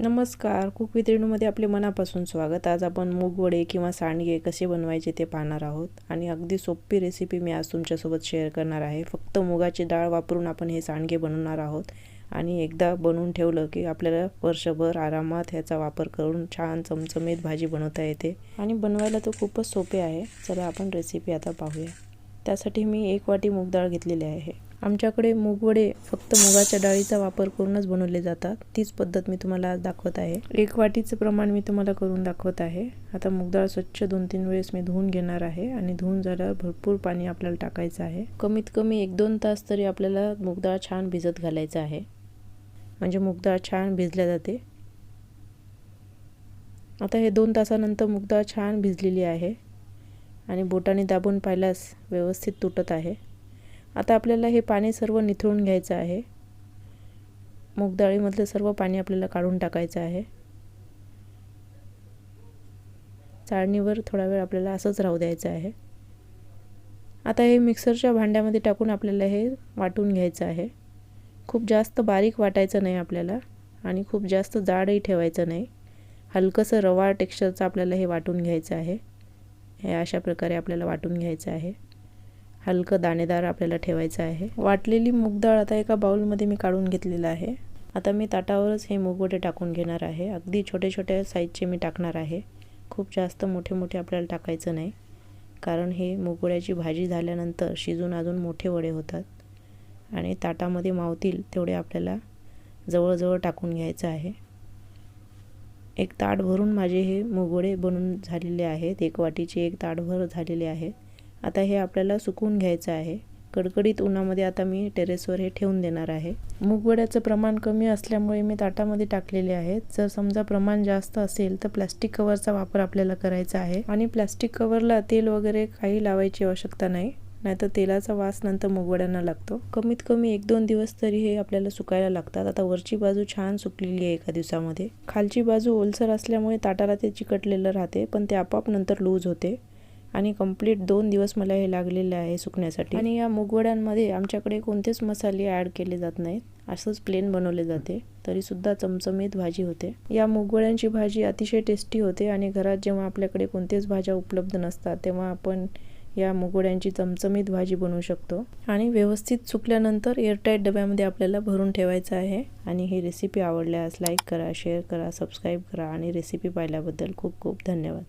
नमस्कार. Cook with रेणूमध्ये आपले मनापासून स्वागत. आज आपण मूगवडे किंवा सांडगे कसे बनवायचे ते पाहणार आहोत. आणि अगदी सोपी रेसिपी मी आज तुमच्यासोबत शेअर करणार आहे. फक्त मुगाची डाळ वापरून आपण हे सांडगे बनवणार आहोत. आणि एकदा बनवून ठेवलं की आपल्याला वर्षभर आरामात ह्याचा वापर करून छान चमचमीत भाजी बनवता येते. आणि बनवायला तर खूपच सोपे आहे. चला आपण रेसिपी आता पाहूया. त्यासाठी मी एक वाटी मूग डाळ घेतलेली आहे. आमच्याकडे मूगवडे फक्त मुगाच्या डाळीचा वापर करूनच बनवले जातात. तीच पद्धत मी तुम्हाला आज दाखवत आहे. एक वाटीचं प्रमाण मी तुम्हाला करून दाखवत आहे. आता मूगडाळ स्वच्छ दोन तीन वेळेस मी धुवून घेणार आहे आणि धुवून झाल्यावर भरपूर पाणी आपल्याला टाकायचं आहे. कमीत कमी एक दोन तास तरी आपल्याला मूगडाळ छान भिजत घालायचं आहे. म्हणजे मूगडाळ छान भिजल्या जाते. आता हे दोन तासानंतर मूगडाळ छान भिजलेली आहे. आणि बोटाने दाबून पाहिल्यास व्यवस्थित तुटत आहे. आता आपल्याला हे पाणी सर्व निथळून घ्यायचं आहे. मूगडाळीमधलं सर्व पाणी आपल्याला काढून टाकायचं आहे. चाळणीवर थोडा वेळ आपल्याला असंच राहू द्यायचं आहे. आता हे मिक्सरच्या भांड्यामध्ये टाकून आपल्याला हे वाटून घ्यायचं आहे. खूप जास्त बारीक वाटायचं नाही आपल्याला आणि खूप जास्त जाडही ठेवायचं नाही. हलकंसं रवा टेक्स्चरचं आपल्याला हे वाटून घ्यायचं आहे. हे अशा प्रकारे आपल्याला वाटून घ्यायचं आहे. हलकं दाणेदार आपल्याला ठेवायचं आहे. वाटलेली मूगडाळ आता एका बाऊलमध्ये मी काढून घेतलेलं आहे. आता मी ताटावरच हे मूगवडे टाकून घेणार आहे. अगदी छोटे छोट्या साईजचे मी टाकणार आहे. खूप जास्त मोठे मोठे आपल्याला टाकायचं नाही. कारण हे मुगवड्याची भाजी झाल्यानंतर शिजून अजून मोठे वडे होतात. आणि ताटामध्ये मावतील तेवढे आपल्याला जवळजवळ टाकून घ्यायचं आहे. एक ताट भरून माझे हे मुगोडे बनून झालेले आहेत. एक वाटीचे एक ताटभर झालेले आहे. आता हे आपल्याला सुकवून घ्यायचं आहे. कडकडीत उन्हामध्ये आता मी टेरेसवर हे ठेवून देणार आहे. मूगवड्याचं प्रमाण कमी असल्यामुळे मी ताटामध्ये टाकलेले आहेत. जर समजा प्रमाण जास्त असेल तर प्लॅस्टिक कवरचा वापर आपल्याला करायचा आहे. आणि प्लॅस्टिक कवरला तेल वगैरे काही लावायची आवश्यकता नाही. नाहीतर तेलाचा वास नंतर मुगवड्यांना लागतो. कमीत कमी एक दोन दिवस तरी हे आपल्याला सुकायला लागतात. आता वरची बाजू छान सुकलेली आहे एका दिवसामध्ये. खालची बाजू ओलसर असल्यामुळे ताटाला ते चिकटलेलं राहते पण ते आपोआप नंतर लूज होते. आणि कंप्लीट दोन दिवस मला हे लागलेले आहे सुकण्यासाठी. आणि या मुगवड्यांमध्ये आमच्याकडे कोणतेच मसाले ॲड केले जात नाहीत. असंच प्लेन बनवले जाते. तरीसुद्धा चमचमीत भाजी होते. या मुगवड्यांची भाजी अतिशय टेस्टी होते आणि घरात जेव्हा आपल्याकडे कोणतेच भाज्या उपलब्ध नसतात तेव्हा आपण या मुगवड्यांची चमचमीत भाजी बनवू शकतो. आणि व्यवस्थित सुकल्यानंतर एअरटाईट डब्यामध्ये आपल्याला भरून ठेवायचं आहे. आणि ही रेसिपी आवडल्यास लाईक करा शेअर करा सबस्क्राईब करा. आणि रेसिपी पाहिल्याबद्दल खूप खूप धन्यवाद.